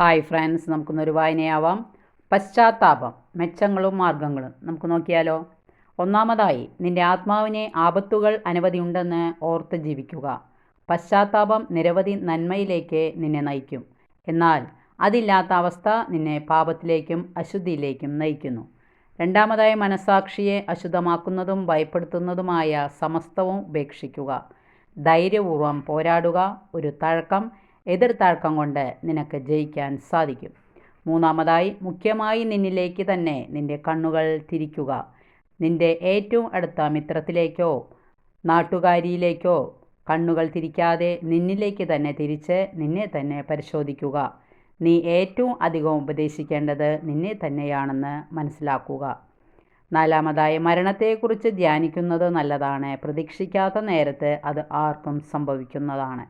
Hi friends നമുക്കൊന്നൊരു വായനയാവാം. പശ്ചാത്താപം മെച്ചങ്ങളും മാർഗങ്ങളും. നമുക്ക് നോക്കിയാലോ? ഒന്നാമതായി നിന്റെ ആത്മാവിനെ ആപത്തുകൾ അനവധിയുണ്ടെന്ന് ഓർത്ത് ജീവിക്കുക. പശ്ചാത്താപം നിരവധി നന്മയിലേക്ക് നിന്നെ നയിക്കും. എന്നാൽ അതില്ലാത്ത അവസ്ഥ നിന്നെ പാപത്തിലേക്കും അശുദ്ധിയിലേക്കും നയിക്കുന്നു. രണ്ടാമതായി മനസാക്ഷിയെ അശുദ്ധമാക്കുന്നതും ഭയപ്പെടുത്തുന്നതുമായ സമസ്തവും ഉപേക്ഷിക്കുക. ധൈര്യപൂർവം പോരാടുക ഒരു തഴക്കം എതിർ തഴക്കം കൊണ്ട് നിനക്ക് ജയിക്കാൻ സാധിക്കും. മൂന്നാമതായി മുഖ്യമായി നിന്നിലേക്ക് തന്നെ നിന്റെ കണ്ണുകൾ തിരിക്കുക. നിന്റെ ഏറ്റവും അടുത്ത മിത്രത്തിലേക്കോ നാട്ടുകാരിയിലേക്കോ കണ്ണുകൾ തിരിക്കാതെ നിന്നിലേക്ക് തന്നെ തിരിച്ച് നിന്നെ തന്നെ പരിശോധിക്കുക. നീ ഏറ്റവും അധികം ഉപദേശിക്കേണ്ടത് നിന്നെ തന്നെയാണെന്ന് മനസ്സിലാക്കുക. നാലാമതായി മരണത്തെക്കുറിച്ച് ധ്യാനിക്കുന്നത് നല്ലതാണ്. പ്രതീക്ഷിക്കാത്ത നേരത്ത് അത് ആർക്കും സംഭവിക്കുന്നതാണ്.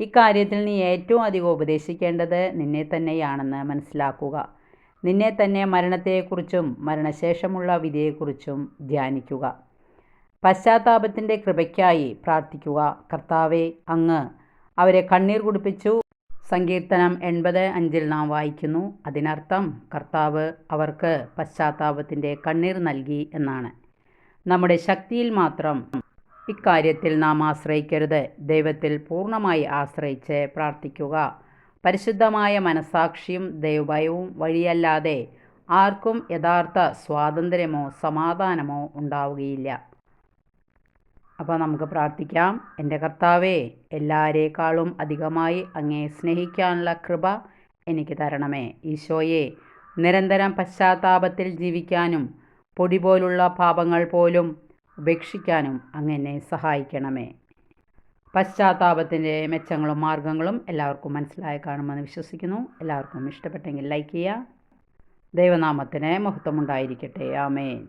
ഇക്കാര്യത്തിൽ നീ ഏറ്റവും അധികം ഉപദേശിക്കേണ്ടത് നിന്നെ തന്നെയാണെന്ന് മനസ്സിലാക്കുക. നിന്നെ തന്നെ മരണത്തെക്കുറിച്ചും മരണശേഷമുള്ള വിധിയെക്കുറിച്ചും ധ്യാനിക്കുക. പശ്ചാത്താപത്തിന്റെ കൃപയ്ക്കായി പ്രാർത്ഥിക്കുക. കർത്താവെ അങ്ങ് അവരെ കണ്ണീർ കുടിപ്പിച്ചു. സങ്കീർത്തനം എൺപത് അഞ്ചിൽ നാം വായിക്കുന്നു. അതിനർത്ഥം കർത്താവ് അവർക്ക് പശ്ചാത്താപത്തിന്റെ കണ്ണീർ നൽകി എന്നാണ്. നമ്മുടെ ശക്തിയിൽ മാത്രം ഇക്കാര്യത്തിൽ നാം ആശ്രയിക്കരുത്. ദൈവത്തിൽ പൂർണമായി ആശ്രയിച്ച് പ്രാർത്ഥിക്കുക. പരിശുദ്ധമായ മനസാക്ഷിയും ദൈവഭയവും വഴിയല്ലാതെ ആർക്കും യഥാർത്ഥ സ്വാതന്ത്ര്യമോ സമാധാനമോ ഉണ്ടാവുകയില്ല. അപ്പോൾ നമുക്ക് പ്രാർത്ഥിക്കാം. എന്റെ കർത്താവേ എല്ലാവരേക്കാളും അധികമായി അങ്ങേ സ്നേഹിക്കാനുള്ള കൃപ എനിക്ക് തരണമേ. ഈശോയെ നിരന്തരം പശ്ചാത്താപത്തിൽ ജീവിക്കാനും പൊടി പോലുള്ള പാപങ്ങൾ പോലും ഉപേക്ഷിക്കാനും അങ്ങനെ സഹായിക്കണമേ. പശ്ചാത്താപത്തിന്റെ മെച്ചങ്ങളും മാർഗങ്ങളും എല്ലാവർക്കും മനസ്സിലായി കാണുമെന്ന് വിശ്വസിക്കുന്നു. എല്ലാവർക്കും ഇഷ്ടപ്പെട്ടെങ്കിൽ ലൈക്ക് ചെയ്യുക. ദൈവനാമത്തിന് മഹത്വമുണ്ടായിരിക്കട്ടെ. ആമേൻ.